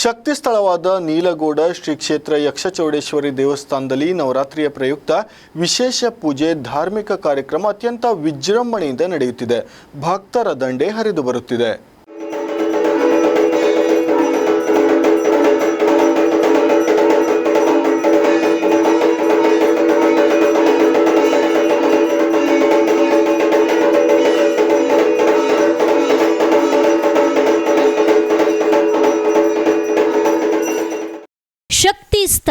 ಶಕ್ತಿ ಸ್ಥಳವಾದ ನೀಲಗೌಡ ಶ್ರೀ ಕ್ಷೇತ್ರ ಯಕ್ಷಚೌಡೇಶ್ವರಿ ದೇವಸ್ಥಾನದಲ್ಲಿ ನವರಾತ್ರಿಯ ಪ್ರಯುಕ್ತ ವಿಶೇಷ ಪೂಜೆ, ಧಾರ್ಮಿಕ ಕಾರ್ಯಕ್ರಮ ಅತ್ಯಂತ ವಿಜೃಂಭಣೆಯಿಂದ ನಡೆಯುತ್ತಿದೆ. ಭಕ್ತರ ದಂಡೆ ಹರಿದು ಬರುತ್ತಿದೆ.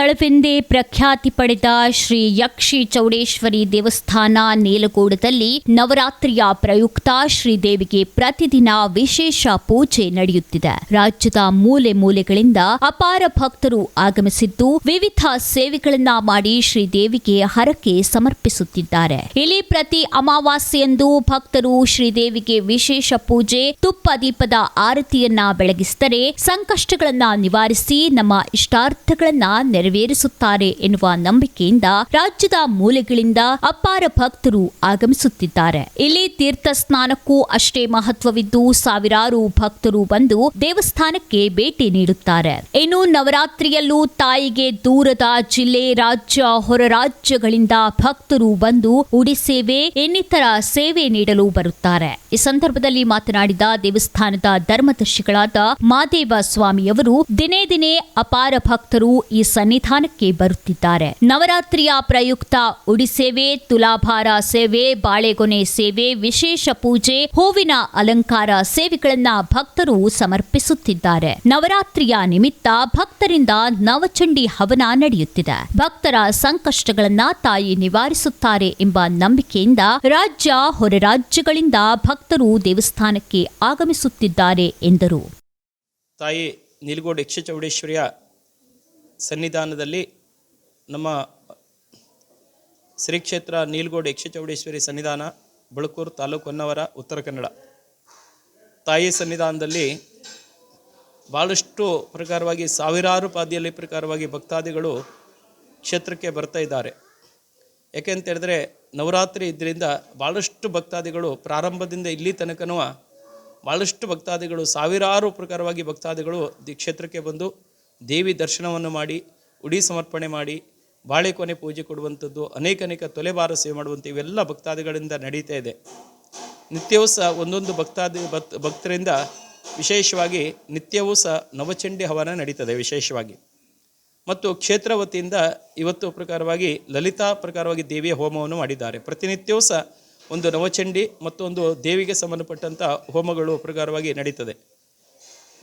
ಸ್ಥಳವೆಂದೇ ಪ್ರಖ್ಯಾತಿ ಪಡೆದ ಶ್ರೀ ಯಕ್ಷಿ ಚೌಡೇಶ್ವರಿ ದೇವಸ್ಥಾನ ನೇಲಗೋಡದಲ್ಲಿ ನವರಾತ್ರಿಯ ಪ್ರಯುಕ್ತ ಶ್ರೀದೇವಿಗೆ ಪ್ರತಿದಿನ ವಿಶೇಷ ಪೂಜೆ ನಡೆಯುತ್ತಿದೆ. ರಾಜ್ಯದ ಮೂಲೆ ಮೂಲೆಗಳಿಂದ ಅಪಾರ ಭಕ್ತರು ಆಗಮಿಸಿದ್ದು ವಿವಿಧ ಸೇವೆಗಳನ್ನ ಮಾಡಿ ಶ್ರೀದೇವಿಗೆ ಹರಕೆ ಸಮರ್ಪಿಸುತ್ತಿದ್ದಾರೆ. ಇಲ್ಲಿ ಪ್ರತಿ ಅಮಾವಾಸ್ಯೆಯಂದು ಭಕ್ತರು ಶ್ರೀದೇವಿಗೆ ವಿಶೇಷ ಪೂಜೆ, ತುಪ್ಪ ದೀಪದ ಆರತಿಯನ್ನ ಬೆಳಗಿಸಿದರೆ ಸಂಕಷ್ಟಗಳನ್ನ ನಿವಾರಿಸಿ ನಮ್ಮ ಇಷ್ಟಾರ್ಥಗಳನ್ನ ನೆರವೇರಿಸುತ್ತಾರೆ ಎನ್ನುವ ನಂಬಿಕೆಯಿಂದ ರಾಜ್ಯದ ಮೂಲೆಗಳಿಂದ ಅಪಾರ ಭಕ್ತರು ಆಗಮಿಸುತ್ತಿದ್ದಾರೆ. ಇಲ್ಲಿ ತೀರ್ಥ ಸ್ನಾನಕ್ಕೂ ಅಷ್ಟೇ ಮಹತ್ವವಿದ್ದು ಸಾವಿರಾರು ಭಕ್ತರು ಬಂದು ದೇವಸ್ಥಾನಕ್ಕೆ ಭೇಟಿ ನೀಡುತ್ತಾರೆ. ಇನ್ನು ನವರಾತ್ರಿಯಲ್ಲೂ ತಾಯಿಗೆ ದೂರದ ಜಿಲ್ಲೆ, ರಾಜ್ಯ, ಹೊರ ರಾಜ್ಯಗಳಿಂದ ಭಕ್ತರು ಬಂದು ಉಡಿ ಸೇವೆ, ಇನ್ನಿತರ ಸೇವೆ ನೀಡಲು ಬರುತ್ತಾರೆ. ಈ ಸಂದರ್ಭದಲ್ಲಿ ಮಾತನಾಡಿದ ದೇವಸ್ಥಾನದ ಧರ್ಮದರ್ಶಿಗಳಾದ ಮಾದೇವ ಸ್ವಾಮಿಯವರು, ದಿನೇ ದಿನೇ ಅಪಾರ ಭಕ್ತರು ಈ ಸನ್ನಿಧಾನಕ್ಕೆ ಬರುತ್ತಿದ್ದಾರೆ. ನವರಾತ್ರಿಯ ಪ್ರಯುಕ್ತ ಉಡಿ ಸೇವೆ, ತುಲಾಭಾರ ಸೇವೆ, ಬಾಳೆಗೊನೆ ಸೇವೆ, ವಿಶೇಷ ಪೂಜೆ, ಹೂವಿನ ಅಲಂಕಾರ ಸೇವೆಗಳನ್ನ ಭಕ್ತರು ಸಮರ್ಪಿಸುತ್ತಿದ್ದಾರೆ. ನವರಾತ್ರಿಯ ನಿಮಿತ್ತ ಭಕ್ತರಿಂದ ನವಚಂಡಿ ಹವನ ನಡೆಯುತ್ತಿದೆ. ಭಕ್ತರ ಸಂಕಷ್ಟಗಳನ್ನ ತಾಯಿ ನಿವಾರಿಸುತ್ತಾರೆ ಎಂಬ ನಂಬಿಕೆಯಿಂದ ರಾಜ್ಯ ಹೊರ ರಾಜ್ಯಗಳಿಂದ ಭಕ್ತರು ದೇವಸ್ಥಾನಕ್ಕೆ ಆಗಮಿಸುತ್ತಿದ್ದಾರೆ ಎಂದರು. ತಾಯಿ ನಿಲ್ಗೋಡ್ ಯಕ್ಷ ಚೌಡೇಶ್ವರಿಯ ಸನ್ನಿಧಾನದಲ್ಲಿ ನಮ್ಮ ಶ್ರೀ ಕ್ಷೇತ್ರ ನೀಲಗೋಡು ಯಕ್ಷ ಚೌಡೇಶ್ವರಿ ಸನ್ನಿಧಾನ, ಬಳಕೂರು ತಾಲೂಕು ಹೊನ್ನವರ, ಉತ್ತರ ಕನ್ನಡ. ತಾಯಿ ಸನ್ನಿಧಾನದಲ್ಲಿ ಭಾಳಷ್ಟು ಪ್ರಕಾರವಾಗಿ, ಸಾವಿರಾರು ಪಾದಿಯಲ್ಲಿ ಪ್ರಕಾರವಾಗಿ ಭಕ್ತಾದಿಗಳು ಕ್ಷೇತ್ರಕ್ಕೆ ಬರ್ತಾ ಇದ್ದಾರೆ. ಯಾಕೆಂತ ಹೇಳಿದ್ರೆ, ನವರಾತ್ರಿ ಇದರಿಂದ ಭಾಳಷ್ಟು ಭಕ್ತಾದಿಗಳು ಪ್ರಾರಂಭದಿಂದ ಇಲ್ಲಿ ತನಕನೂ ಭಾಳಷ್ಟು ಭಕ್ತಾದಿಗಳು ಸಾವಿರಾರು ಪ್ರಕಾರವಾಗಿ ಭಕ್ತಾದಿಗಳು ದಿ ಕ್ಷೇತ್ರಕ್ಕೆ ಬಂದು ದೇವಿ ದರ್ಶನವನ್ನು ಮಾಡಿ, ಉಡಿ ಸಮರ್ಪಣೆ ಮಾಡಿ ಬಾಳೆಕೊನೆ ಪೂಜೆ ಕೊಡುವಂಥದ್ದು, ಅನೇಕ ಅನೇಕ ತೊಲೆಬಾರ ಸೇವೆ ಮಾಡುವಂಥ ಇವೆಲ್ಲ ಭಕ್ತಾದಿಗಳಿಂದ ನಡೀತಾ ಇದೆ. ನಿತ್ಯವೂ ಸಹ ಒಂದೊಂದು ಭಕ್ತಾದಿ ಭಕ್ ಭಕ್ತರಿಂದ ವಿಶೇಷವಾಗಿ ನಿತ್ಯವೂ ಸಹ ನವಚಂಡಿ ಹವನ ನಡೀತದೆ ವಿಶೇಷವಾಗಿ. ಮತ್ತು ಕ್ಷೇತ್ರ ವತಿಯಿಂದ ಇವತ್ತು ಪ್ರಕಾರವಾಗಿ ಲಲಿತಾ ಪ್ರಕಾರವಾಗಿ ದೇವಿಯ ಹೋಮವನ್ನು ಮಾಡಿದ್ದಾರೆ. ಪ್ರತಿನಿತ್ಯವೂ ಸಹ ಒಂದು ನವಚಂಡಿ ಮತ್ತು ಒಂದು ದೇವಿಗೆ ಸಂಬಂಧಪಟ್ಟಂಥ ಹೋಮಗಳು ಪ್ರಕಾರವಾಗಿ ನಡೀತದೆ.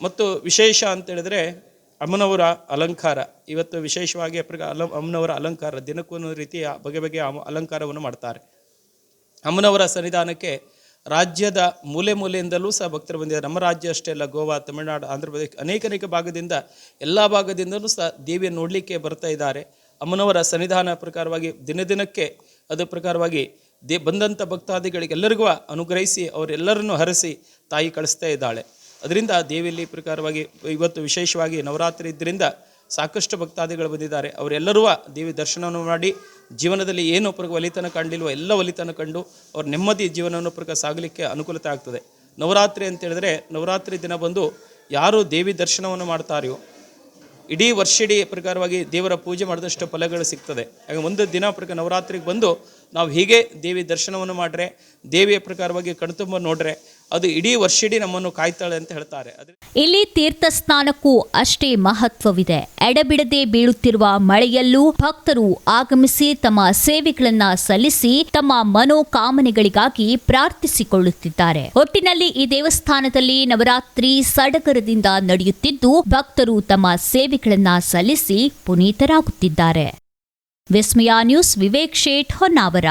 ಮತ್ತು ವಿಶೇಷ ಅಂತೇಳಿದ್ರೆ ಅಮ್ಮನವರ ಅಲಂಕಾರ. ಇವತ್ತು ವಿಶೇಷವಾಗಿ ಅಲ ಅಮ್ಮನವರ ಅಲಂಕಾರ ದಿನಕ್ಕೊಂದು ರೀತಿಯ ಬಗೆ ಬಗೆಯ ಅಲಂಕಾರವನ್ನು ಮಾಡ್ತಾರೆ. ಅಮ್ಮನವರ ಸನ್ನಿಧಾನಕ್ಕೆ ರಾಜ್ಯದ ಮೂಲೆ ಮೂಲೆಯಿಂದಲೂ ಸಹ ಭಕ್ತರು ಬಂದಿದ್ದಾರೆ. ನಮ್ಮ ರಾಜ್ಯ ಅಷ್ಟೇ ಅಲ್ಲ, ಗೋವಾ, ತಮಿಳುನಾಡು, ಆಂಧ್ರ ಪ್ರದೇಶ ಅನೇಕ ಅನೇಕ ಭಾಗದಿಂದ, ಎಲ್ಲ ಭಾಗದಿಂದಲೂ ಸಹ ದೇವಿಯನ್ನು ನೋಡಲಿಕ್ಕೆ ಬರ್ತಾ ಇದ್ದಾರೆ. ಅಮ್ಮನವರ ಸನ್ನಿಧಾನ ಪ್ರಕಾರವಾಗಿ ದಿನ ದಿನಕ್ಕೆ ಅದರ ಪ್ರಕಾರವಾಗಿ ದೇ ಬಂದಂಥ ಭಕ್ತಾದಿಗಳಿಗೆಲ್ಲರಿಗೂ ಅನುಗ್ರಹಿಸಿ ಅವರೆಲ್ಲರನ್ನು ಹರಸಿ ತಾಯಿ ಕಳಿಸ್ತಾ ಇದ್ದಾಳೆ. ಅದರಿಂದ ದೇವಿಯಲ್ಲಿ ಪ್ರಕಾರವಾಗಿ ಇವತ್ತು ವಿಶೇಷವಾಗಿ ನವರಾತ್ರಿ ಇದ್ದರಿಂದ ಸಾಕಷ್ಟು ಭಕ್ತಾದಿಗಳು ಬಂದಿದ್ದಾರೆ. ಅವರೆಲ್ಲರೂ ದೇವಿ ದರ್ಶನವನ್ನು ಮಾಡಿ ಜೀವನದಲ್ಲಿ ಏನು ಪ್ರಕ ಒಲಿತನ ಕಂಡಿಲ್ವೋ ಎಲ್ಲ ಒಲಿತನ ಕಂಡು ಅವ್ರ ನೆಮ್ಮದಿ ಜೀವನವನ್ನು ಪ್ರಕ ಸಾಗಲಿಕ್ಕೆ ಅನುಕೂಲತೆ ಆಗ್ತದೆ. ನವರಾತ್ರಿ ಅಂತ ಹೇಳಿದ್ರೆ ನವರಾತ್ರಿ ದಿನ ಬಂದು ಯಾರು ದೇವಿ ದರ್ಶನವನ್ನು ಮಾಡ್ತಾರೆಯೋ ಇಡೀ ವರ್ಷಿಡೀ ಪ್ರಕಾರವಾಗಿ ದೇವರ ಪೂಜೆ ಮಾಡಿದಷ್ಟು ಫಲಗಳು ಸಿಗ್ತದೆ. ಹಾಗೆ ಒಂದು ದಿನ ಪ್ರಕಾರ ನವರಾತ್ರಿಗೆ ಬಂದು ನಾವು ಹೀಗೆ ದೇವಿ ದರ್ಶನವನ್ನು ಮಾಡ್ರೆ, ದೇವಿಯ ಪ್ರಕಾರವಾಗಿ ಕಣ್ತುಂಬ ನೋಡ್ರೆ ಅದು ಇಡೀ ವರ್ಷಿಡೀ ನಮ್ಮನ್ನು ಕಾಯ್ತಾಳೆ ಅಂತ ಹೇಳ್ತಾರೆ. ಇಲ್ಲಿ ತೀರ್ಥ ಸ್ನಾನಕ್ಕೂ ಅಷ್ಟೇ ಮಹತ್ವವಿದೆ. ಎಡಬಿಡದೆ ಬೀಳುತ್ತಿರುವ ಮಳೆಯಲ್ಲೂ ಭಕ್ತರು ಆಗಮಿಸಿ ತಮ್ಮ ಸೇವೆಗಳನ್ನ ಸಲ್ಲಿಸಿ ತಮ್ಮ ಮನೋಕಾಮನೆಗಳಿಗಾಗಿ ಪ್ರಾರ್ಥಿಸಿಕೊಳ್ಳುತ್ತಿದ್ದಾರೆ. ಒಟ್ಟಿನಲ್ಲಿ ಈ ದೇವಸ್ಥಾನದಲ್ಲಿ ನವರಾತ್ರಿ ಸಡಗರದಿಂದ ನಡೆಯುತ್ತಿದ್ದು, ಭಕ್ತರು ತಮ್ಮ ಸೇವೆಗಳನ್ನ ಸಲ್ಲಿಸಿ ಪುನೀತರಾಗುತ್ತಿದ್ದಾರೆ. ವಿಸ್ಮಯ ನ್ಯೂಸ್, ವಿವೇಕ್ ಶೇಟ್, ಹೊನ್ನಾವರ.